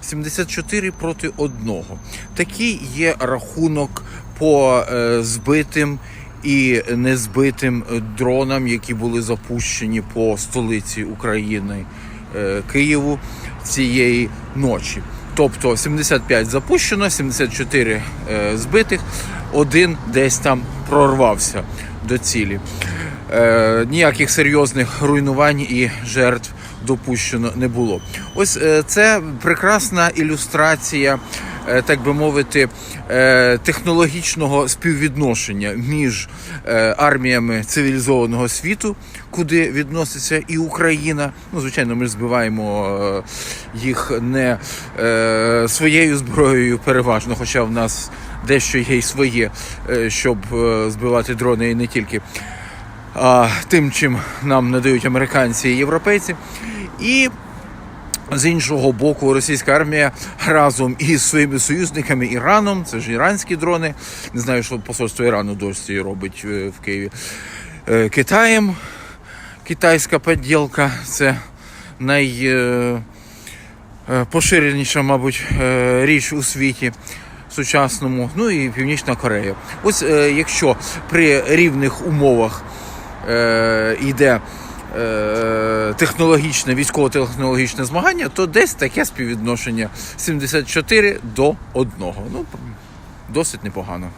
74 проти 1. Такий є рахунок по е, збитим і незбитим дронам, які були запущені по столиці України е, Києву цієї ночі. Тобто 75 запущено, 74 е, збитих, один десь там прорвався до цілі. Ніяких серйозних руйнувань і жертв допущено не було. Ось е, це прекрасна ілюстрація, е, так би мовити, е, технологічного співвідношення між арміями цивілізованого світу, куди відноситься і Україна. Ну, звичайно, ми збиваємо їх не своєю зброєю переважно, хоча в нас дещо є й своє, щоб збивати дрони і не тільки тим, чим нам надають американці і європейці. І з іншого боку, російська армія разом із своїми союзниками Іраном, це ж іранські дрони. Не знаю, що посольство Ірану досі робить е, в Києві. е, Китаєм. Китайська поділка це най. е, мабуть, річ у світі сучасному, ну і Північна Корея. Ось якщо при рівних умовах йде е, технологічне, військово-технологічне змагання, то десь таке співвідношення 74 до 1. Ну, досить непогано.